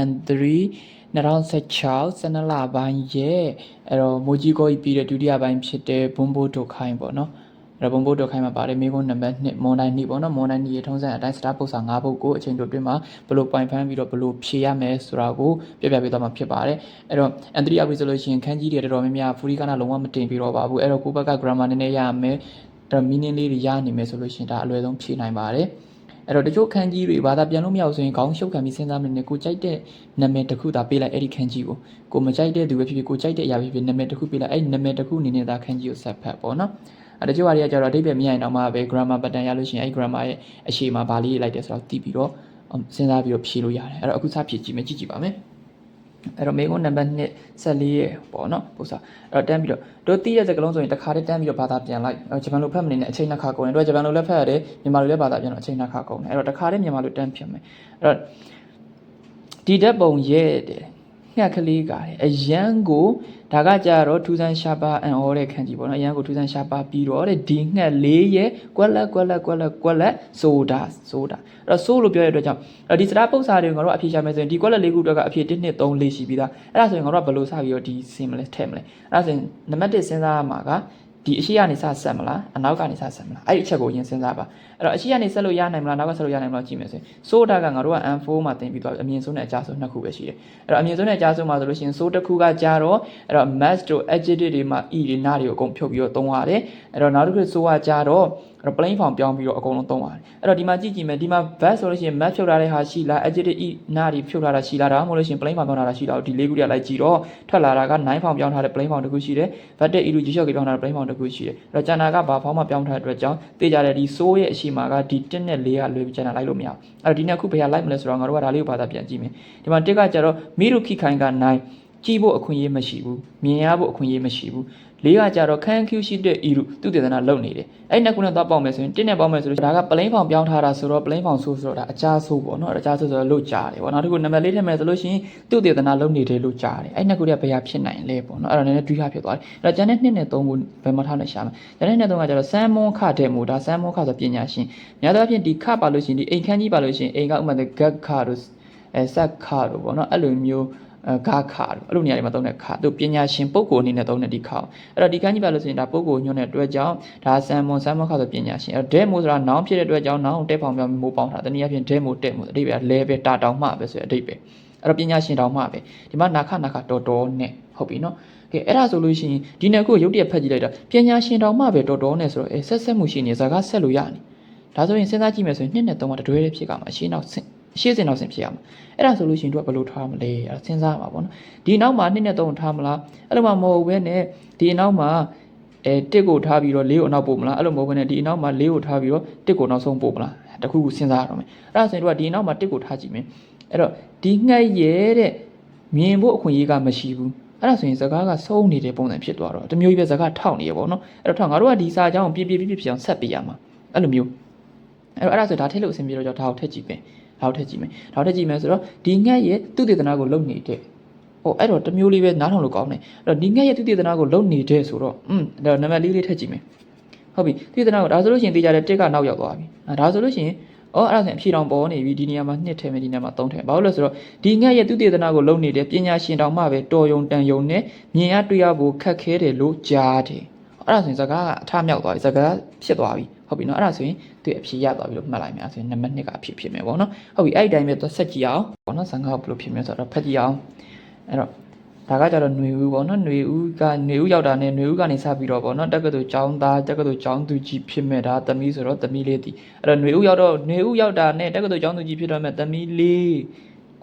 and 3 2016စနလပိုင်းရဲ့အဲ့တော့မိုကြီးကိုကြီးပြီးတဲ့ဒုတိယပိုင်းဖြစ်တဲ့ဘွန်ဘိုဒိုခိုင်းပေါ့နော်အဲ့တော့ဘွန်ဘိုဒိုခိုင်းမှာပါတယ်မိကုန်းနံပါတ်1မွန်တိုင်းနီပေါ့နော်မွန်တိုင်းနီရဲ့ထုံးစံအတိုင်းစတာပု္ပ္ပာ၅ပုဒ်ကိုအချိန်တိုအတွင်းမှာဘယ်လိုပိုင်ဖမ်းပြီးတော့ဘယ်လိုဖြေရမယ်ဆိုတာကိုပြပြပေးသွားမှာဖြစ်ပါတယ်အဲ့တော့အန်တရီအပ်ပြီးဆိုလို့ရှိရင်ခန်းကြီးတွေတော်တော်များများဖူရီကနာလုံးဝမတင်ပြီးတော့ပါဘူးအဲ့တော့ကိုယ့်ဘက်က grammar နည်းနည်းရမယ်အဲ့တော့ meaning လေးတွေရနိုင်မယ်ဆိုလို့ရှိရင်ဒါအလွယ်ဆုံးဖြေနိုင်ပါတယ် အဲ့တော့တချို့ခန်းကြီးတွေဘာသာပြန်လို့မရဘူးဆိုရင်ခေါင်းရှုပ်ခံပြီးစဉ်းစားမနေနဲ့ကိုကြိုက်တဲ့နာမည်တစ်ခုသာပေးလိုက်အဲ့ဒီခန်းကြီးကိုကိုမကြိုက်တဲ့သူပဲဖြစ်ဖြစ်ကိုကြိုက်တဲ့အရာပဲဖြစ်ဖြစ်နာမည်တစ်ခုပေးလိုက်အဲ့ဒီနာမည်တစ်ခုအနေနဲ့သာခန်းကြီးကိုဆက်ဖတ်ပေါ့နော်အဲ့တချို့ဟာတွေကကြတော့အဓိပ္ပာယ်မရရင်တော့မှပဲ grammar pattern ရလို့ရှိရင်အဲ့ grammar ရဲ့အရှိမှာဗာလေးရေးလိုက်တယ်ဆိုတော့သိပြီးတော့စဉ်းစားပြီးတော့ဖြေလို့ရတယ်အဲ့တော့အခုစဖြေကြည့်မယ်ကြည့်ကြည့်ပါမယ် အဲ့တော့မေကွန်းနံပါတ်1 14ရဲ့ပေါ့နော်ပုံစံအဲ့တော့တန်းပြီးတော့တို့သိတဲ့စကားလုံးဆိုရင်တစ်ခါတည်းတန်းပြီးတော့ဘာသာပြန်လိုက်အဲ့ဂျပန်လိုဖတ်မနေနဲ့အချိန်နှစ်ခါကုန်တယ်တို့ဂျပန်လိုလည်းဖတ်ရတယ်မြန်မာလိုလည်းဘာသာပြန်တော့အချိန်နှစ်ခါကုန်တယ်အဲ့တော့တစ်ခါတည်းမြန်မာလိုတန်းဖြစ်မယ်အဲ့တော့ဒီဓာတ်ပုံရဲ့တဲ့ ငှက်ကလေးကတဲ့အရန်ကိုဒါကကြတော့ထူးဆန်းရှားပါအန်အောတဲ့ခန်းကြီးပေါ့နော်အရန်ကိုထူးဆန်းရှားပါပြီးတော့တဲ့ဒီငှက်လေးရဲ့ကွက်လက်ကွက်လက်ကွက်လက်ကွက်လက်ဆိုတာဆိုတာအဲ့တော့ဆိုလို့ပြောရတဲ့အတွက်ကြောင့်အဲ့ဒီစတာပု္ပ္ပာတွေငါတို့အဖြေရှာမယ်ဆိုရင်ဒီကွက်လက်လေးခုအတွက်ကအဖြေ1 2 3 4ရှိပြီးသားအဲ့ဒါဆိုရင်ငါတို့ကဘယ်လိုစပြီးတော့ဒီစင်မလဲထည့်မလဲအဲ့ဒါဆိုရင်နံပါတ်1စဉ်းစားရမှာက ဒီအရှိကနေစဆက်မလားအနောက်ကနေစဆက်မလားအဲ့ဒီအချက်ကိုအရင်စဉ်းစားပါအဲ့တော့အရှိကနေဆက်လို့ရနိုင်မလားနောက်ကဆက်လို့ရနိုင်မလားကြည့်မယ်ဆိုရင်ဆိုဒါကငါတို့က M4 မှာတင်ပြီးသွားအမြင့်ဆုံးနဲ့အကျဆုံးနှစ်ခုပဲရှိတယ်အဲ့တော့အမြင့်ဆုံးနဲ့အကျဆုံးမှာဆိုလို့ရှိရင်ဆိုတစ်ခုကကြာတော့အဲ့တော့ mass တို့ adjective တွေမှာ e တွေနာတွေကိုအကုန်ဖြုတ်ပြီးတော့သုံးရတယ်အဲ့တော့နောက်တစ်ခုဆိုကကြာတော့အဲ့တော့ plain form ပြောင်းပြီးတော့အကုန်လုံးသုံးပါတယ်အဲ့တော့ဒီမှာကြည့်ကြည့်မယ်ဒီမှာ verb ဆိုလို့ရှိရင် mass ဖြုတ်ထားတဲ့ဟာရှိလား adjective e နာတွေဖြုတ်ထားတာရှိလားဒါမှမဟုတ်လို့ရှိရင် plain form ပြောင်းထားတာရှိလားဒီလေးခုတည်းလိုက်ကြည့်တော့ထွက်လာတာက9 form ပြောင်းထားတဲ့ plain form တစ်ခုရှိတယ် verb တဲ့ e လူကြီးလျှော့ကြီးပြောင်းထားတဲ့ plain form တစ်ခုရှိတယ်အဲ့တော့ကျန်တာကဘာ form မှာပြောင်းထားတဲ့အတွက်ကြောင့်သိကြတယ်ဒီ so ရဲ့အရှိမှာကဒီ1နဲ့4ကလွယ်ပြီးကျန်တာလိုက်လို့မရဘူးအဲ့တော့ဒီနှစ်ခုဘယ်ဟာလိုက်မလဲဆိုတော့ငါတို့ကဒါလေးကိုဘာသာပြန်ကြည့်မယ်ဒီမှာတစ်ကကြတော့မိရုခိခိုင်က9ကြည့်ဖို့အခွင့်အရေးမရှိဘူးမြင်ရဖို့အခွင့်အရေးမရှိဘူး လေးကကြတော့ခန်းကျူရှိတဲ့ဤရုသူတေသနာလုံနေတယ်အဲ့နှစ်ခုနဲ့သွားပေါက်မယ်ဆိုရင်တင်းနဲ့ပေါက်မယ်ဆိုတော့ဒါက plain form ပြောင်းထားတာဆိုတော့ plain form ဆိုဆိုတော့ဒါအကြဆိုးပေါ့နော်အကြဆိုးဆိုတော့လို့ကြားတယ်ပေါ့နောက်တစ်ခုနံပါတ်လေးထည့်မယ်ဆိုလို့ရှိရင်သူတေသနာလုံနေတယ်လို့ကြားတယ်အဲ့နှစ်ခုတည်းဘယ်ဟာဖြစ်နိုင်လဲပေါ့နော်အဲ့တော့နည်းနည်းတွေးထားဖြစ်သွားတယ်အဲ့တော့ကျန်တဲ့နှစ်နဲ့သုံးခုဘယ်မှာထားလဲရှာမယ်ကျန်တဲ့နှစ်သုံးကကြတော့ဆမ်မွန်ခတဲ့မူဒါဆမ်မွန်ခဆိုပညာရှင်များသောအားဖြင့်ဒီခပါလို့ရှိရင်ဒီအိမ်ခန်းကြီးပါလို့ရှိရင်အိမ်ကဥပမာ gag ခတို့အဲဆက်ခတို့ပေါ့နော်အဲ့လိုမျိုးအဲ ဂါခါတို့အဲ့လိုနေရာတွေမှာသုံးတဲ့ခါသူပညာရှင်ပုဂ္ဂိုလ်အနေနဲ့သုံးတဲ့ဒီခါအဲ့တော့ဒီကန်းကြီးပါလို့ဆိုရင်ဒါပုဂ္ဂိုလ်ညွှန်းတဲ့အတွက်ကြောင့်ဒါဆမ်မွန်ဆမ်မွန်ခါဆိုပညာရှင်အဲ့တော့ဒဲမိုဆိုတာနောင်ဖြစ်တဲ့အတွက်ကြောင့်နောင်တက်ဖောင်ပြောင်းမိုးပေါင်းတာတနည်းအားဖြင့်ဒဲမိုတက်မိုအတိပ္ပယ်လဲပဲတာတောင်မှပဲဆိုရအတိပ္ပယ်အဲ့တော့ပညာရှင်တောင်မှပဲဒီမှာနာခနာခတော်တော်နဲ့ဟုတ်ပြီနော်ကဲအဲ့ဒါဆိုလို့ရှိရင်ဒီနှစ်ခုရုပ်တရက်ဖတ်ကြည့်လိုက်တာပညာရှင်တောင်မှပဲတော်တော်နဲ့ဆိုတော့အဲဆက်ဆက်မှုရှိနေစကားဆက်လို့ရနေဒါဆိုရင်စဉ်းစားကြည့်မယ်ဆိုရင်နှစ်နဲ့သုံးကတတွဲလေးဖြစ်ကမှာအရှင်းနောက်ဆင့်အ ရှင်းစင်နောက်ဆင့်ဖြစ်ရမှာအဲ့ဒါဆိုလို့ရှိရင်တို့ကဘယ်လိုထားမလဲအဲ့ဒါစဉ်းစားပါပေါ့နော်ဒီနောက်မှာနှစ်နဲ့သုံးထားမလားအဲ့လိုမှမဟုတ်ဘဲနဲ့ဒီနောက်မှာအဲတစ်ကိုထားပြီးတော့လေးကိုနောက်ပို့မလားအဲ့လိုမဟုတ်ဘဲနဲ့ဒီနောက်မှာလေးကိုထားပြီးတော့တစ်ကိုနောက်ဆုံးပို့မလားတခုခုစဉ်းစားရတော့မယ်အဲ့ဒါဆိုရင်တို့ကဒီနောက်မှာတစ်ကိုထားကြည့်မယ်အဲ့တော့ဒီငှက်ရဲတဲ့မြင်ဖို့အခွင့်အရေးကမရှိဘူးအဲ့ဒါဆိုရင်စကားကဆုံးနေတဲ့ပုံစံဖြစ်သွားတော့တမျိုးကြီးပဲစကားထောက်နေရပေါ့နော်အဲ့တော့ထောက်ငါတို့ကဒီစာကြောင်းကိုပြပြပြပြပြအောင်ဆက်ပြရမှာအဲ့လိုမျိုးအဲ့တော့အဲ့ဒါဆိုဒါထည့်လို့အဆင်ပြေတော့ကြောင့်ဒါကိုထည့်ကြည့်ပဲ ဒါကိုထည့်ကြည့်မယ်ဒါကိုထည့်ကြည့်မယ်ဆိုတော့ဒီငှက်ရဲ့သူတေသနာကိုလုံနေတဲ့ဟိုအဲ့တော့တမျိုးလေးပဲနားထောင်လို့ကောင်းတယ်အဲ့တော့ဒီငှက်ရဲ့သူတေသနာကိုလုံနေတဲ့ဆိုတော့อืมအဲ့တော့နံပါတ်လေးလေးထည့်ကြည့်မယ်ဟုတ်ပြီသူတေသနာကိုဒါဆိုလို့ရှိရင်တေးကြတဲ့တစ်ကနောက်ရောက်သွားပြီအဲဒါဆိုလို့ရှိရင်အော်အဲ့ဒါဆိုရင်အဖြေတောင်ပေါ်နေပြီဒီနေရာမှာနှစ်ထည့်မယ်ဒီနေရာမှာသုံးထည့်ဘာလို့လဲဆိုတော့ဒီငှက်ရဲ့သူတေသနာကိုလုံနေတဲ့ပညာရှင်တောင်မှပဲတော်ယုံတန်ယုံနဲ့မြင်ရတွေ့ရဖို့ခက်ခဲတယ်လို့ကြားတယ်အဲ့ဒါဆိုရင်စကားကအထမြောက်သွားပြီစကားဖြစ်သွားပြီ ဟုတ်ပြီနော်အဲ့ဒါဆိုရင်သူအဖြေရသွားပြီလို့မှတ်လိုက်မယ်အဲ့ဒါဆိုရင်နံပါတ်2ကအဖြေဖြစ်မယ်ပေါ့နော်ဟုတ်ပြီအဲ့ဒီတိုင်းပဲသွားဆက်ကြည့်အောင်ပေါ့နော်ဇန်ကဘယ်လိုဖြစ်မလဲဆိုတော့ဖတ်ကြည့်အောင်အဲ့တော့ဒါကကြတော့ຫນွေဦးပေါ့နော်ຫນွေဦးကຫນွေဦးရောက်တာနဲ့ຫນွေဦးကနေစပြီးတော့ပေါ့နော်တက္ကသိုလ်ကျောင်းသားတက္ကသိုလ်ကျောင်းသူကြီးဖြစ်မဲ့ဒါသမီးဆိုတော့သမီးလေးတည်အဲ့တော့ຫນွေဦးရောက်တော့ຫນွေဦးရောက်တာနဲ့တက္ကသိုလ်ကျောင်းသူကြီးဖြစ်တော့မဲ့သမီးလေး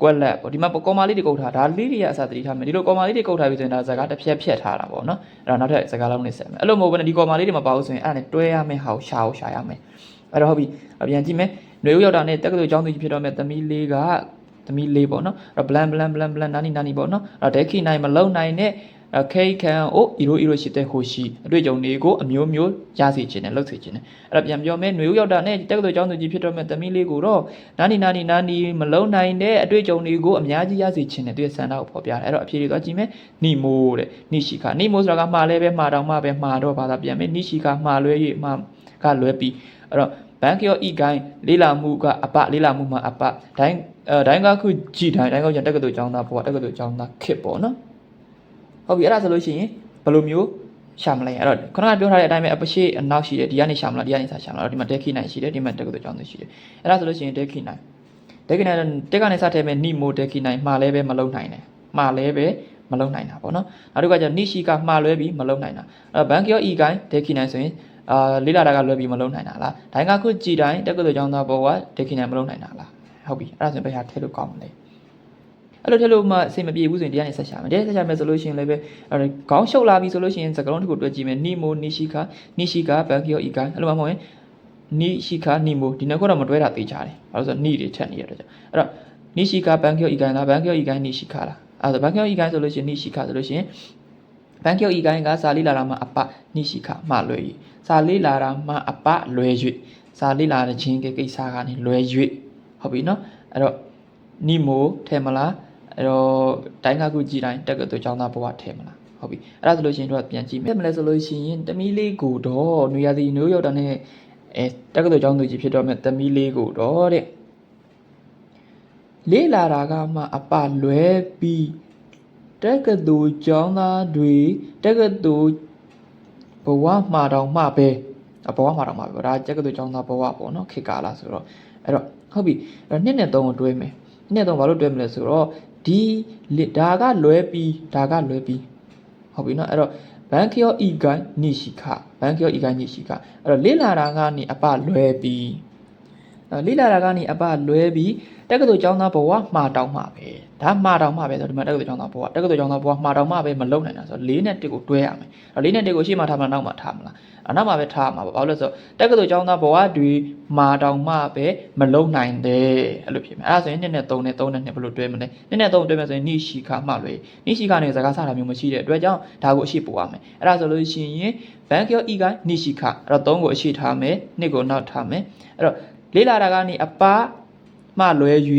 ကွက်လက်ပေါ့ဒီမှာကော်မာလေးတွေကုတ်ထားဒါလေးတွေကအစားတတိထားမယ်ဒီလိုကော်မာလေးတွေကုတ်ထားပြီဆိုရင်ဒါဇကာတစ်ဖြက်ဖြက်ထားတာပေါ့နော်အဲ့တော့နောက်ထပ်ဇကာလုံးလေးဆက်မယ်အဲ့လိုမဟုတ်ဘဲနဲ့ဒီကော်မာလေးတွေမပါဘူးဆိုရင်အဲ့ဒါနဲ့တွဲရမယ်ဟာကိုရှာအောင်ရှာရမယ်အဲ့တော့ဟုတ်ပြီပြန်ကြည့်မယ်ຫນွေဦးရောက်တာနဲ့တက္ကသိုလ်ကျောင်းသူကြီးဖြစ်တော့မဲ့သမီးလေးကသမီးလေးပေါ့နော်အဲ့တော့ blan blan blan blan နာနီနာနီပေါ့နော်အဲ့တော့ဒက်ခိနိုင်မလုံနိုင်တဲ့ ခေခံအိုအီရိုအီရိုရှိတဲ့ဟိုရှိအတွေ့အကြုံတွေကိုအမျိုးမျိုးရစေခြင်းနဲ့လှုပ်စေခြင်းနဲ့အဲ့တော့ပြန်ပြောမယ်ຫນွေဦးရောက်တာနဲ့တက္ကသိုလ်ကျောင်းသူကြီးဖြစ်တော့မဲ့သမီးလေးကိုတော့နာနီနာနီနာနီမလုံနိုင်တဲ့အတွေ့အကြုံတွေကိုအများကြီးရစေခြင်းနဲ့သူရဲ့ဆန္ဒကိုဖော်ပြတယ်အဲ့တော့အဖြေတွေသွားကြည့်မယ်နီမိုတဲ့နိရှိခနိမိုဆိုတာကမှားလဲပဲမှားတောင်မှပဲမှားတော့ဘာသာပြန်မယ်နိရှိခမှားလွဲ၍မှားကလွဲပြီးအဲ့တော့ဘန်ကရောဤကိုင်းလေးလာမှုကအပလေးလာမှုမှာအပဒိုင်းအဲဒိုင်းကခုကြည်တိုင်းဒိုင်းကောကျန်တက္ကသိုလ်ကျောင်းသားဘဝတက္ကသိုလ်ကျောင်းသားခစ်ပေါ့နော် ဟုတ်ပြီအဲ့ဒါဆိုလို့ရှိရင်ဘယ်လိုမျိုးရှာမလဲအဲ့တော့ခုနကပြောထားတဲ့အတိုင်းပဲအပရှိအနောက်ရှိတယ်ဒီကနေရှာမလားဒီကနေစရှာမလားအဲ့တော့ဒီမှာတက်ခိနိုင်ရှိတယ်ဒီမှာတက္ကသိုလ်ကျောင်းသားရှိတယ်အဲ့ဒါဆိုလို့ရှိရင်တက်ခိနိုင်တက်ခိနိုင်တက်ကနေစထဲမဲ့နိမိုတက်ခိနိုင်မှားလဲပဲမလုံနိုင်တယ်မှားလဲပဲမလုံနိုင်တာပေါ့နော်နောက်တစ်ခါကျနိရှိကမှားလွဲပြီးမလုံနိုင်တာအဲ့တော့ဘန်ကရောဤကိုင်းတက်ခိနိုင်ဆိုရင်အာလေးလာတာကလွဲပြီးမလုံနိုင်တာလားဒိုင်းကခုကြည်တိုင်းတက္ကသိုလ်ကျောင်းသားဘဝတက်ခိနိုင်မလုံနိုင်တာလားဟုတ်ပြီအဲ့ဒါဆိုရင်ဘယ်ဟာထည့်လို့ကောင်းမလဲ အဲ့လိုထည့်လို့မှအဆင်မပြေဘူးဆိုရင်တရားနေဆက်ရှာမယ်တရားဆက်ရှာမယ်ဆိုလို့ရှိရင်လည်းပဲအဲ့ခေါင်းရှုပ်လာပြီဆိုလို့ရှိရင်စကားလုံးတစ်ခုတွက်ကြည့်မယ်နိမိုနိရှိကနိရှိကဘန်ကရောဤကိုင်းအဲ့လိုမှမဟုတ်ရင်နိရှိခနိမိုဒီနှစ်ခုတော့မတွဲတာသိကြတယ်ဘာလို့ဆိုတော့နိတွေချက်နေရတော့ကြောင့်အဲ့တော့နိရှိကဘန်ကရောဤကိုင်းလားဘန်ကရောဤကိုင်းနိရှိခလားအဲ့ဒါဘန်ကရောဤကိုင်းဆိုလို့ရှိရင်နိရှိခဆိုလို့ရှိရင်ဘန်ကရောဤကိုင်းကစာလေးလာတာမှာအပနိရှိခမှလွယ်၍စာလေးလာတာမှာအပလွယ်၍စာလေးလာတဲ့ချင်းကိစ္စကနေလွယ်၍ဟုတ်ပြီနော်အဲ့တော့နိမိုထဲမလား အဲ့တော့တိုင်းကခုကြည်တိုင်းတက်ကတူကျောင်းသားဘဝထဲမလားဟုတ်ပြီအဲ့ဒါဆိုလို့ရှိရင်တို့ကပြန်ကြည့်မယ်မလဲဆိုလို့ရှိရင်တမီးလေးကိုတော့နွေရာသီနိုးရောက်တာနဲ့အဲတက်ကတူကျောင်းသူကြီးဖြစ်တော့မယ်တမီးလေးကိုတော့တဲ့လေးလာတာကမှအပလွဲပြီးတက်ကတူကျောင်းသားတွေတက်ကတူဘဝမှာတောင်မှပဲဘဝမှာတောင်မှပဲဒါတက်ကတူကျောင်းသားဘဝပေါ့နော်ခေတ်ကာလဆိုတော့အဲ့တော့ဟုတ်ပြီအဲ့တော့နှစ်နဲ့သုံးကိုတွဲမယ်နှစ်နဲ့သုံးဘာလို့တွဲမလဲဆိုတော့ ဒီဒါကလွဲပြီးဒါကလွဲပြီးဟုတ်ပြီနော်အဲ့တော့ဘန်ကယောဤကိုင်းနိရှိခဘန်ကယောဤကိုင်းနိရှိခအဲ့တော့လေးလာတာကနေအပလွဲပြီးအဲ့လေးလာတာကနေအပလွဲပြီး တက္ကသိုလ်ကျောင်းသားဘဝမှာတောင်းမှာပဲဒါမှာတောင်းမှာပဲဆိုတော့ဒီမှာတက္ကသိုလ်ကျောင်းသားဘဝတက္ကသိုလ်ကျောင်းသားဘဝမှာတောင်းမှာပဲမလုံနိုင်တာဆိုတော့၄နဲ့1ကိုတွဲရမယ်အဲ့၄နဲ့1ကိုရှေ့မှာထားမလားနောက်မှာထားမလားအနောက်မှာပဲထားမှာပေါ့ဘာလို့လဲဆိုတော့တက္ကသိုလ်ကျောင်းသားဘဝတွေမှာတောင်းမှာပဲမလုံနိုင်တယ်အဲ့လိုဖြစ်မယ်အဲ့ဒါဆိုရင်2နဲ့3နဲ့3နဲ့2ဘယ်လိုတွဲမလဲ2နဲ့3တွဲမယ်ဆိုရင်နိရှိခမှလွယ်နိရှိခနဲ့စကားစတာမျိုးမရှိတဲ့အတွက်ကြောင့်ဒါကိုအရှိပို့ရမယ်အဲ့ဒါဆိုလို့ရှိရင်ဘန်ကျော်ဤကနိရှိခအဲ့တော့3ကိုအရှိထားမယ်2ကိုနောက်ထားမယ်အဲ့တော့လေးလာတာကနေအပ မှလွဲ၍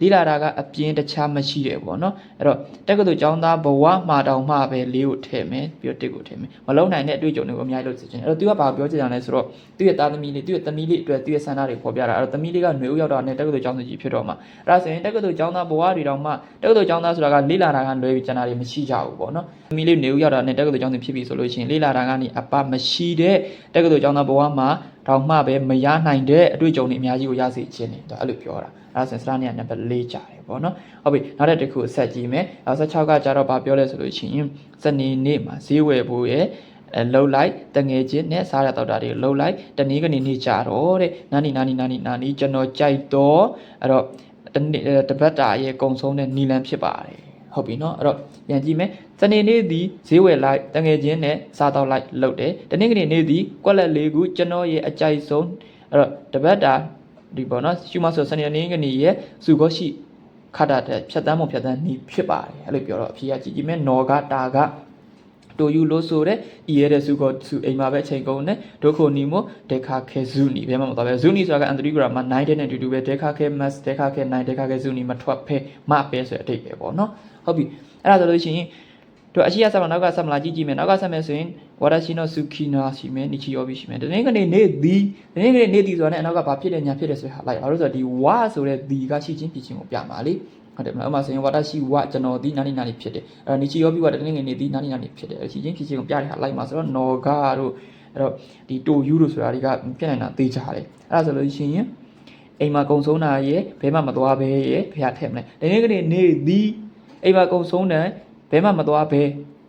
လေးလာတာကအပြင်းတခြားမရှိတယ်ပေါ့နော်အဲ့တော့တက္ကသိုလ်ကျောင်းသားဘဝမှာတောင်မှပဲလေးကိုထည့်မယ်ပြီးတော့တစ်ကိုထည့်မယ်မလုံးနိုင်တဲ့အတွေ့အကြုံတွေကိုအများကြီးလုပ်စီခြင်းအဲ့တော့ तू ကဘာပြောချင်တာလဲဆိုတော့သူ့ရဲ့သားသမီးလေးသူ့ရဲ့သမီးလေးအတွက်သူ့ရဲ့ဆန္ဒတွေဖော်ပြတာအဲ့တော့သမီးလေးကຫນွေဦးရောက်တာနဲ့တက္ကသိုလ်ကျောင်းသူကြီးဖြစ်တော့မှာအဲ့ဒါဆိုရင်တက္ကသိုလ်ကျောင်းသားဘဝတွေတောင်မှတက္ကသိုလ်ကျောင်းသားဆိုတာကလေးလာတာကလွဲပြီးကျန်တာတွေမရှိကြဘူးပေါ့နော်သမီးလေးຫນွေဦးရောက်တာနဲ့တက္ကသိုလ်ကျောင်းသူဖြစ်ပြီဆိုလို့ရှိရင်လေးလာတာကနေအပမရှိတဲ့တက္ကသိုလ်ကျောင်းသားဘဝမှာ တောင်မှပဲမရနိုင်တဲ့အတွေ့အကြုံတွေအများကြီးကိုရစေခြင်းနေဒါအဲ့လိုပြောတာအဲ့ဒါဆိုရင်စတာနေကနံပါတ်၄ကြာတယ်ပေါ့နော်ဟုတ်ပြီနောက်တစ်ခုဆက်ကြည့်မယ်16ကကြာတော့ဗာပြောလဲဆိုလို့ရှိရင်စနေနေ့မှာဈေးဝယ်ဖို့ရဲ့အဲလှုပ်လိုက်တငယ်ချင်းနဲ့စားရတော့တာတွေလှုပ်လိုက်တနည်းကနေနေကြတော့တဲ့နာနီနာနီနာနီနာနီကျွန်တော်ကြိုက်တော့အဲ့တော့တနေ့တပတ်တာရဲ့ကုံဆုံးတဲ့နီလန်ဖြစ်ပါတယ်ဟုတ်ပြီเนาะအဲ့တော့ ပြန်ကြည့်မယ်စနေနေ့သည်ဈေးဝယ်လိုက်တငယ်ချင်းနဲ့စားတော့လိုက်လှုပ်တယ်တနေ့ကနေနေ့သည်ကွက်လက်လေးခုကျွန်တော်ရဲ့အကြိုက်ဆုံးအဲ့တော့တပတ်တာဒီပေါ့နော်ရှုမဆိုစနေနေ့ကနေရဲ့စုခေါ်ရှိခတ်တာတဲ့ဖြတ်တန်းပုံဖြတ်တန်းနီးဖြစ်ပါတယ်အဲ့လိုပြောတော့အဖြေကကြည့်ကြည့်မယ်နော်ကတာကတိုယူလို့ဆိုတဲ့ဤရတဲ့စုကစုအိမ်မှာပဲအချိန်ကုန်နဲ့ဒုခိုနီမိုဒေခါခဲဇူနီဘယ်မှမသွားပဲဇူနီဆိုတာကအန်တရီဂရာမှာ9တဲ့နဲ့တူတူပဲဒေခါခဲမတ်ဒေခါခဲ9ဒေခါခဲဇူနီမထွက်ဖဲမပဲဆိုတဲ့အတိတ်ပဲပေါ့နော်ဟုတ်ပြီ အဲ့ဒါဆိုလို့ရှိရင်တို့အရှိရဆက်မနောက်ကဆက်မလာကြည့်ကြည့်မယ်နောက်ကဆက်မယ်ဆိုရင်ဝါဒရှိနောစုခီနာရှိမယ်နီချီယောဘီရှိမယ်ဒီနေ့ကနေနေသည်ဒီနေ့ကနေနေသည်ဆိုတာနဲ့အနောက်ကဘာဖြစ်တယ်ညာဖြစ်တယ်ဆိုဟာလိုက်ဘာလို့ဆိုတော့ဒီဝါဆိုတဲ့ဒီကရှိချင်းဖြစ်ချင်းကိုပြမှာလေဟုတ်တယ်မလားအမှဆိုရင်ဝါဒရှိဝကျွန်တော်ဒီနာနီနာနီဖြစ်တယ်အဲနီချီယောဘီကတနေ့ငယ်နေဒီနာနီနာနီဖြစ်တယ်ရှိချင်းဖြစ်ချင်းကိုပြတဲ့ဟာလိုက်မှာဆိုတော့နော်ဂါတို့အဲ့တော့ဒီတိုယူတို့ဆိုတာတွေကဖြစ်နိုင်တာသိကြတယ်အဲ့ဒါဆိုလို့ရှိရင်အိမ်မှာကုံဆုံးတာရဲ့ဘဲမှမသွားဘဲရဲ့ဖះထည့်မလဲဒီနေ့ကနေနေသည် အိမ်မှာကုံဆုံးတယ်ဘဲမှမသွားဘဲ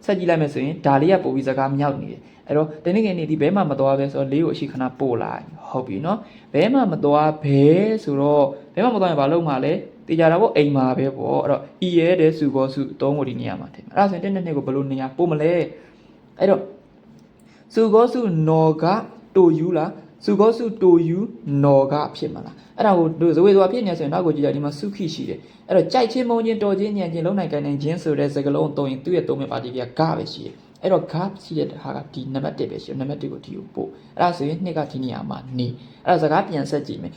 ဆက်ကြည့်လိုက်မယ်ဆိုရင်ဒါလေးကပို့ပြီးစကားမြောက်နေတယ်အဲ့တော့တနေ့ကနေဒီဘဲမှမသွားဘဲဆိုတော့လေးကိုအရှိခဏပို့လိုက်ဟုတ်ပြီနော်ဘဲမှမသွားဘဲဆိုတော့ဘဲမှမသွားရင်ဘာလုပ်မှာလဲတေချာတာပေါ့အိမ်မှာပဲပေါ့အဲ့တော့ဤရဲတဲ့စုကောစုအသုံးကိုဒီနေရာမှာထည့်အဲ့ဒါဆိုရင်တစ်နှစ်နှစ်ကိုဘယ်လိုနေရာပို့မလဲအဲ့တော့စုကောစုနော်ကတိုယူလား စုကောစုတိုယူနော်ကဖြစ်မှာလားအဲ့ဒါကိုတို့ဇဝေဇဝဖြစ်နေဆိုရင်နောက်ကိုကြည့်ကြဒီမှာစုခိရှိတယ်အဲ့တော့ကြိုက်ချင်းမုံချင်းတော်ချင်းညံချင်းလုံနိုင်ကိုင်နိုင်ချင်းဆိုတဲ့စကားလုံးသုံးရင်သူ့ရဲ့သုံးမဲ့ပါတီကဂပဲရှိတယ်အဲ့တော့ gap ရှိတဲ့ဟာကဒီနံပါတ်1ပဲရှိတယ်နံပါတ်1ကိုဒီကိုပို့အဲ့ဒါဆိုရင်နှစ်ကဒီနေရာမှာနေအဲ့ဒါစကားပြန်ဆက်ကြည့်မယ်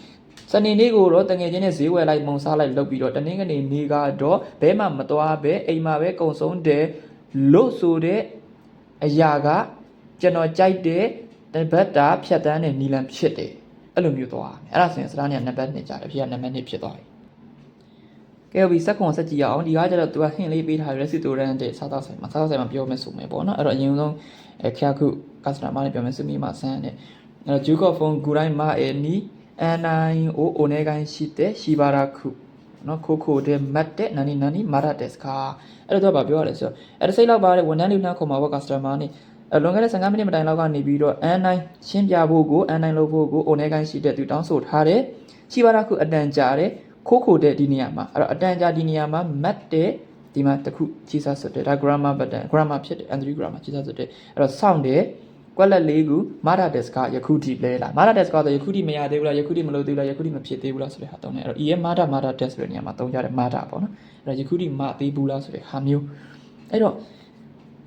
စနေနေ့ကိုတော့တငယ်ချင်းနဲ့ဈေးဝယ်လိုက်မုံစားလိုက်လုပ်ပြီးတော့တနင်္ဂနွေနေ့ကတော့ဘဲမှမသွားပဲအိမ်မှာပဲကုံဆုံးတယ်လို့ဆိုတဲ့အရာကကျွန်တော်ကြိုက်တဲ့ တပတ်တာဖြတ်တန်းတဲ့နီလန်ဖြစ်တယ်အဲ့လိုမျိုးသွားရမယ်အဲ့ဒါဆိုရင်စတားနေကနံပါတ်2ကြာတယ်အဖြစ်ကနံပါတ်2ဖြစ်သွားပြီကဲဟုတ်ပြီစက်ကွန်ဆက်ကြည့်ရအောင်ဒီကကျတော့သူကဟင်လေးပေးထားရစီတိုရန်တဲ့စားတော့ဆိုင်မှာစားတော့ဆိုင်မှာပြောမယ်ဆိုမယ်ပေါ့နော်အဲ့တော့အရင်ဆုံးအဲခရခု customer နဲ့ပြောမယ်စမီမှာဆန်းတဲ့အဲ့တော့ဂျူကော့ဖုန်းဂူတိုင်းမာအဲနီအန်နိုင်အိုအိုနေကိုင်းရှိတဲ့ရှီဘာရာခုနော်ခိုခိုတဲ့မတ်တဲ့နာနီနာနီမာရတက်စကာအဲ့တော့သူကပြောရတယ်ဆိုတော့အဲ့ဒါစိတ်လောက်ပါတဲ့ဝန်ထမ်းလေးနှမ်းခေါ်မှာပေါ့ customer နဲ့အ လွန်ခဲ့တဲ့15မိနစ်မတိုင်လောက်ကနေပြီးတော့ N9 ရှင်းပြဖို့ကို N9 လုပ်ဖို့ကို O9 ကိုင်းရှိတဲ့သူတောင်းဆိုထားတယ်။ချီပါရခုအတန်ကြာတယ်ခိုးခိုတဲ့ဒီနေရာမှာအဲ့တော့အတန်ကြာဒီနေရာမှာ mat တဲ့ဒီမှာတစ်ခုခြေစားဆွတ်တယ်ဒါ grammar button grammar ဖြစ်တယ် N3 grammar ခြေစားဆွတ်တယ်အဲ့တော့စောင့်တယ်ကွက်လက်လေးခုမာတာတက်စကယခုထိလဲလာမာတာတက်စကတော့ယခုထိမရသေးဘူးလားယခုထိမလုပ်သေးဘူးလားယခုထိမဖြစ်သေးဘူးလားဆိုတဲ့ဟာတုံးတယ်အဲ့တော့ e ရဲ့မာတာမာတာတက်ဆိုတဲ့နေရာမှာတုံးကြတယ်မာတာပေါ့နော်အဲ့တော့ယခုထိမသေးဘူးလားဆိုတဲ့ဟာမျိုးအဲ့တော့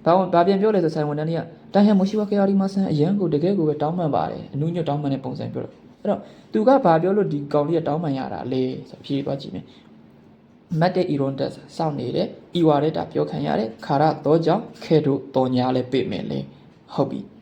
ဘာဘာပြန်ပြောလဲဆိုဆိုင်ဝန်တန်းကြီးကတန်ဟန်မရှိဝကရာဒီမဆန်အရန်ကိုတကယ်ကိုပဲတောင်းပန်ပါတယ်အနုညွတ်တောင်းပန်တဲ့ပုံစံပြောတော့အဲ့တော့သူကဘာပြောလို့ဒီကောင်လေးကတောင်းပန်ရတာလဲဆိုဖြေသွားကြည့်မယ်မတ်တဲ့ iron test စောင့်နေတယ်။ EWA တဲ့တာပြောခံရတယ်။ခါရတော့ကြောင့်ခဲတို့တော်ညာလဲပြိမယ်လေ။ဟုတ်ပြီ။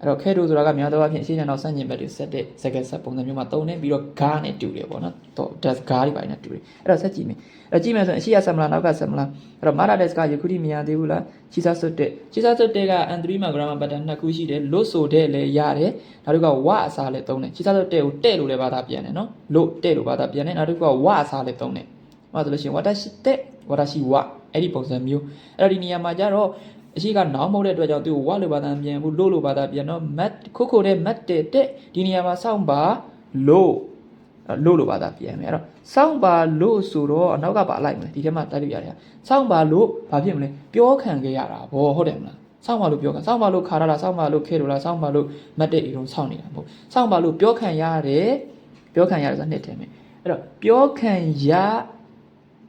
အဲ့တော့ခဲတို့ဆိုတာကများသောအားဖြင့်အရှင်းကျွန်တော်စန့်ကျင်ဘက်တွေဆက်တဲ့စကက်ဆက်ပုံစံမျိုးမှာတုံနေပြီးတော့ဂါနဲ့တူတယ်ပေါ့နော်။တော့ test ဂါတွေပိုင်းနဲ့တူတယ်။အဲ့တော့ဆက်ကြည့်မယ်။အဲ့ကြည့်မယ်ဆိုရင်အရှိရဆက်မလားနောက်ကဆက်မလား။အဲ့တော့ Mara test ကယခုထိမရသေးဘူးလား။ချီစာစွတ်တဲ့ချီစာစွတ်တဲ့က N3 မှာ grammar pattern နှစ်ခုရှိတယ်။လို့ဆိုတဲ့လည်းရတယ်။နောက်တစ်ခုကဝအစားလည်းသုံးတယ်။ချီစာစွတ်တဲ့ကိုတဲ့လို့လည်းဘာသာပြန်တယ်နော်။လို့တဲ့လို့ဘာသာပြန်တယ်။နောက်တစ်ခုကဝအစားလည်းသုံးတယ်။ဘာဆိုလို့ရှိရင်ဝါတာရှိတဲ့ဝါတာရှိဝအဲ့ဒီပုံစံမျိုးအဲ့တော့ဒီနေရာမှာကျတော့ အရှိကနောင်မဟုတ်တဲ့အတွက်ကြောင့်သူ့ကိုဝလို့ဘာသာပြန်ဘူးလို့လို့ဘာသာပြန်တော့ mat ခုခုတဲ့ mat တဲ့တဲ့ဒီနေရာမှာစောင့်ပါလို့လို့လို့ဘာသာပြန်မယ်အဲ့တော့စောင့်ပါလို့ဆိုတော့အနောက်ကပါလိုက်မယ်ဒီထဲမှာတိုက်လို့ရတယ်စောင့်ပါလို့ဘာဖြစ်မလဲပြောခံခဲ့ရတာဗောဟုတ်တယ်မလားစောင့်ပါလို့ပြောခံစောင့်ပါလို့ခါရတာစောင့်ပါလို့ခဲလို့လားစောင့်ပါလို့မတ်တဲ့ဤလုံးစောင့်နေတာမဟုတ်စောင့်ပါလို့ပြောခံရတယ်ပြောခံရတယ်ဆိုတာနှစ်တယ်မယ်အဲ့တော့ပြောခံရ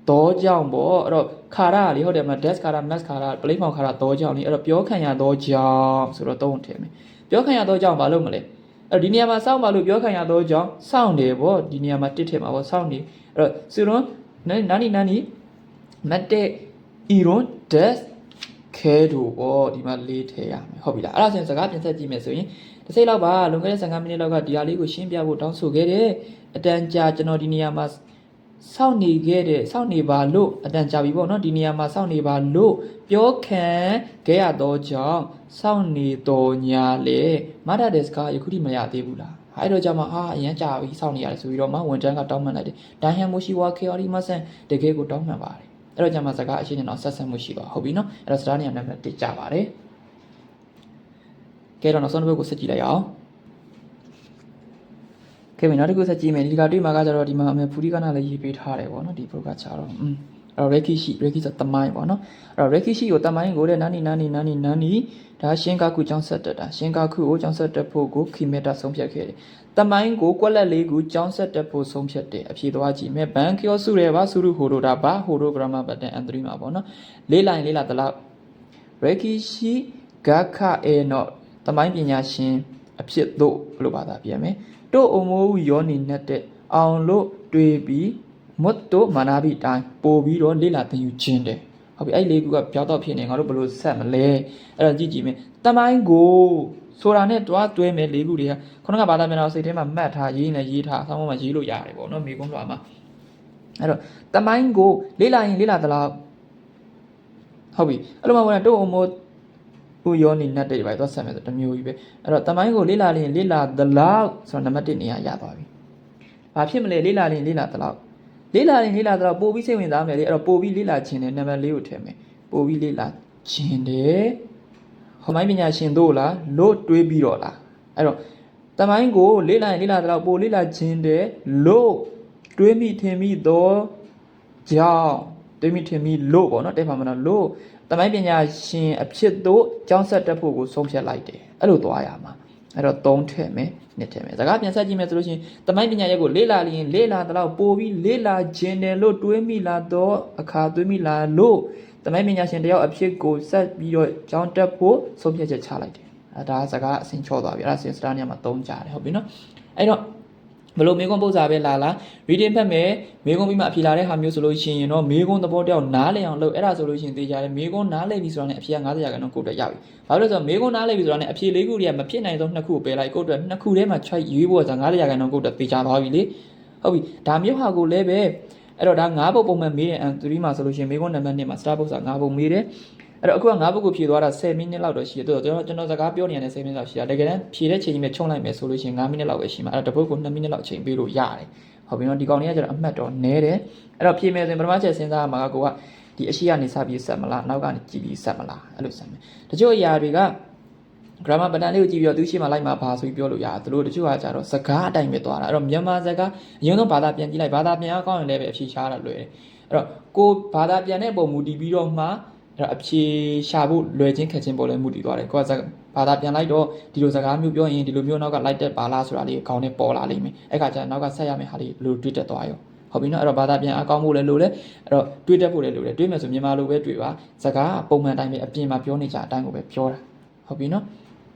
တော့ကြောင့်ပေါ့အဲ့တော့ခါရကလေဟုတ်တယ်မလား desk ခါရ mass ခါရ play ဖောင်ခါရတော့ကြောင့်လေအဲ့တော့ပြောခံရတော့ကြောင့်ဆိုတော့သုံးထည့်မယ်ပြောခံရတော့ကြောင့်ဘာလို့မလဲအဲ့တော့ဒီနေရာမှာစောင့်ပါလို့ပြောခံရတော့ကြောင့်စောင့်တယ်ပေါ့ဒီနေရာမှာတစ်ထည့်မှာပေါ့စောင့်နေအဲ့တော့စီရွန်နာနီနာနီမတ်တဲ့ iron desk ခဲတို့ပေါ့ဒီမှာလေးထည့်ရမယ်ဟုတ်ပြီလားအဲ့ဒါဆိုရင်စကားပြန်ဆက်ကြည့်မယ်ဆိုရင်တစ်စိတ်လောက်ပါလွန်ခဲ့တဲ့15မိနစ်လောက်ကဒီဟာလေးကိုရှင်းပြဖို့တောင်းဆိုခဲ့တယ်အတန်ကြာကျွန်တော်ဒီနေရာမှာ စောင့်နေခဲ့တဲ့စောင့်နေပါလို့အတန်ကြာပြီပေါ့နော်ဒီနေရာမှာစောင့်နေပါလို့ပြောခံခဲ့ရတော့ကြောင့်စောင့်နေတော်ညာလေမတ်တာဒက်စကယခုထိမရသေးဘူးလားအဲ့တော့ကြမှာအာအရန်ကြာပြီစောင့်နေရတယ်ဆိုပြီးတော့မှဝန်တန်းကတောင်းပန်လိုက်တယ်ဒိုင်ဟန်မိုရှိဝါခေအော်ဒီမဆန်တကယ်ကိုတောင်းပန်ပါတယ်အဲ့တော့ကြမှာစကားအရှင်းကျွန်တော်ဆက်ဆက်မှုရှိသွားဟုတ်ပြီနော်အဲ့တော့စတားနေရာနံပါတ်1ကြပါတယ်ကဲတော့နောက်ဆုံးတစ်ပုဒ်ကိုဆက်ကြည့်လိုက်အောင် ကဲပြီနောက်တစ်ခုဆက်ကြည့်မယ်ဒီကတွေ့မှာကကြတော့ဒီမှာအမေဖူဒီကနာလည်းရေးပေးထားတယ်ပေါ့နော်ဒီ program ချတော့อืมအဲ့တော့ Reiki ရှိ Reiki ဆိုတမိုင်းပေါ့နော်အဲ့တော့ Reiki ရှိကိုတမိုင်းကိုလည်းနာနီနာနီနာနီနာနီဒါရှင်းကာကုကျောင်းဆက်တက်တာရှင်းကာကုကိုကျောင်းဆက်တက်ဖို့ကိုခိမေတာဆုံးဖြတ်ခဲ့တယ်တမိုင်းကိုကွက်လက်လေးကိုကျောင်းဆက်တက်ဖို့ဆုံးဖြတ်တယ်အဖြေသွားကြည့်မယ်ဘန်ကျောစုရဲပါစုရုဟိုတို့ဒါဘာဟိုတို့ grammar pattern and 3မှာပေါ့နော်လေးလိုက်လေးလာတလောက် Reiki ရှိဂါခအေနော့တမိုင်းပညာရှင်အဖြစ်တို့ဘယ်လိုဘာသာပြန်မယ် တို့အမိုးယောနီနဲ့တဲ့အောင်လို့တွေးပြီးမွတ်တို့မာနာဘီတိုင်းပို့ပြီးတော့လေ့လာသင်ယူခြင်းတယ်ဟုတ်ပြီအဲ့လေးခုကပြောတော့ဖြစ်နေငါတို့ဘယ်လိုဆက်မလဲအဲ့တော့ကြည့်ကြည့်မယ်တမိုင်းကိုဆိုတာနဲ့တွားတွဲမယ်လေးခုတွေကခုနကဘာသာပြန်တော့စိတ်ထဲမှာမှတ်ထားရေးနေရေးထားအဆောင်မှာရေးလို့ရတယ်ပေါ့နော်မိကုန်းလွှာမှာအဲ့တော့တမိုင်းကိုလေ့လာရင်လေ့လာသလားဟုတ်ပြီအဲ့လိုမှဝင်တို့အမိုး ဥယောနီနဲ့တဲ့ပဲသွားဆက်မယ်ဆိုတမျိုးကြီးပဲအဲ့တော့တမိုင်းကိုလေ့လာရင်လေ့လာသလားဆိုတော့နံပါတ်1နေရာရသွားပြီဘာဖြစ်မလဲလေ့လာရင်လေ့လာသလားလေ့လာရင်လေ့လာသလားပို့ပြီးစိတ်ဝင်စားမယ်လေအဲ့တော့ပို့ပြီးလေ့လာခြင်းနဲ့နံပါတ်4ကိုထည့်မယ်ပို့ပြီးလေ့လာခြင်းတယ်ဟောမိုင်းပညာရှင်တို့လားလို့တွေးပြီးတော့လားအဲ့တော့တမိုင်းကိုလေ့လာရင်လေ့လာသလားပို့လေ့လာခြင်းတယ်လို့တွေးမိထင်မိတော့ကြောင့်တွေးမိထင်မိလို့ပေါ့နော်တဲ့ပါမနော်လို့ တမိုင်းပညာရှင်အဖြစ်တို့ကျောင်းဆက်တက်ဖို့ကိုဆုံးဖြတ်လိုက်တယ်အဲ့လိုသွားရမှာအဲ့တော့3ထည့်မယ်နှစ်ထည့်မယ်စကားပြန်ဆက်ကြည့်မယ်ဆိုလို့ရှိရင်တမိုင်းပညာရက်ကိုလေ့လာလျင်လေ့လာတော့ပို့ပြီးလေ့လာခြင်းတယ်လို့တွေးမိလာတော့အခါတွေးမိလာလို့တမိုင်းပညာရှင်တယောက်အဖြစ်ကိုဆက်ပြီးတော့ကျောင်းတက်ဖို့ဆုံးဖြတ်ချက်ချလိုက်တယ်အဲဒါစကားအစင်ချောသွားပြီအဲ့ဒါစင်စတာနေရာမှာ3ကြတယ်ဟုတ်ပြီနော်အဲ့တော့ ဘလို့မေကွန်းပုတ်စာပဲလာလာ reading ဖတ်မယ်မေကွန်းပြီးမှအဖြေလာတဲ့ဟာမျိုးဆိုလို့ရှိရင်တော့မေကွန်းသဘောတရားကိုနားလည်အောင်လုပ်အဲ့ဒါဆိုလို့ရှိရင်သိကြတယ်မေကွန်းနားလည်ပြီဆိုတာနဲ့အဖြေက90ရာခိုင်နှုန်းကိုယ့်အတွက်ရပြီဘာလို့လဲဆိုတော့မေကွန်းနားလည်ပြီဆိုတာနဲ့အဖြေလေးခုတည်းကမဖြစ်နိုင်သောနှစ်ခုကိုပယ်လိုက်ကိုယ့်အတွက်နှစ်ခုတည်းမှာ choice ရွေးဖို့က90ရာခိုင်နှုန်းကိုယ့်အတွက်သိကြသွားပြီလေဟုတ်ပြီဒါမျိုးဟာကိုလည်းပဲအဲ့တော့ဒါ9ပုတ်ပုံမှန်မေးတဲ့ M3 မှာဆိုလို့ရှိရင်မေကွန်းနံပါတ်1မှာ star box က9ပုတ်မေးတယ် အဲ့တော့အခုက9ပုတ်ကိုဖြည့်သွားတာ10မိနစ်လောက်တော့ရှိတယ်တော်တော်ကျွန်တော်စကားပြောနေရတဲ့10မိနစ်လောက်ရှိတာတကယ်တမ်းဖြည့်တဲ့ချိန်ကြီးမဲ့ချုံလိုက်မယ်ဆိုလို့ရှိရင်9မိနစ်လောက်ပဲရှိမှာအဲ့တော့တစ်ပုတ်ကို2မိနစ်လောက်အချိန်ပေးလို့ရတယ်ဟုတ်ပြီနော်ဒီကောင်လေးကကျတော့အမှတ်တော့နည်းတယ်အဲ့တော့ဖြည့်မယ်ဆိုရင်ပထမချက်စဉ်းစားရမှာကကိုကဒီအရှိကနေစပြီးဆက်မလားနောက်ကနေကြည့်ပြီးဆက်မလားအဲ့လိုဆက်မယ်တချို့အရာတွေက grammar pattern လေးကိုကြည့်ပြီးတော့သူရှိမှလိုက်မှာပါဆိုပြီးပြောလို့ရတယ်သူတို့တချို့ကကြတော့စကားအတိုင်းပဲသွားတာအဲ့တော့မြန်မာစကားအရင်ဆုံးဘာသာပြန်ကြည့်လိုက်ဘာသာပြန်အောင်ကောင်းရင်လည်းပဲအဖြေရှားတာလွယ်တယ်အဲ့တော့ကိုဘာသာပြန်တဲ့ပုံမူတည်ပြီးတော့မှ အဲ့တော့အဖြေရှာဖို့လွယ်ချင်းခက်ချင်းပေါ်လဲမူတည်သွားတယ်ကိုကစဘာသာပြန်လိုက်တော့ဒီလိုစကားမျိုးပြောရင်ဒီလိုမျိုးနောက်ကလိုက်တက်ပါလားဆိုတာလေးခေါင်းနဲ့ပေါ်လာလိမ့်မယ်အဲ့ခါကျနောက်ကဆက်ရမယ့်ဟာလေးလိုတွေ့တက်သွားရောဟုတ်ပြီနော်အဲ့တော့ဘာသာပြန်အကောင်းဖို့လည်းလိုတယ်အဲ့တော့တွေးတက်ဖို့လည်းလိုတယ်တွေးမယ်ဆိုမြန်မာလိုပဲတွေးပါစကားကပုံမှန်တိုင်းပဲအပြင်မှာပြောနေကြအတိုင်းကိုပဲပြောတာဟုတ်ပြီနော်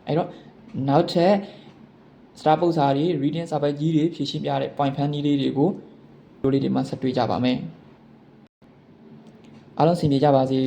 အဲ့တော့နောက်ထပ် star ပုတ်စာတွေ reading စာပိုက်ကြီးတွေဖြည့်ရှင်းပြတဲ့ point fan ကြီးလေးတွေကိုဒီလိုလေးတွေမှာဆက်တွေ့ကြပါမယ်အားလုံးဆင်ပြေကြပါစေ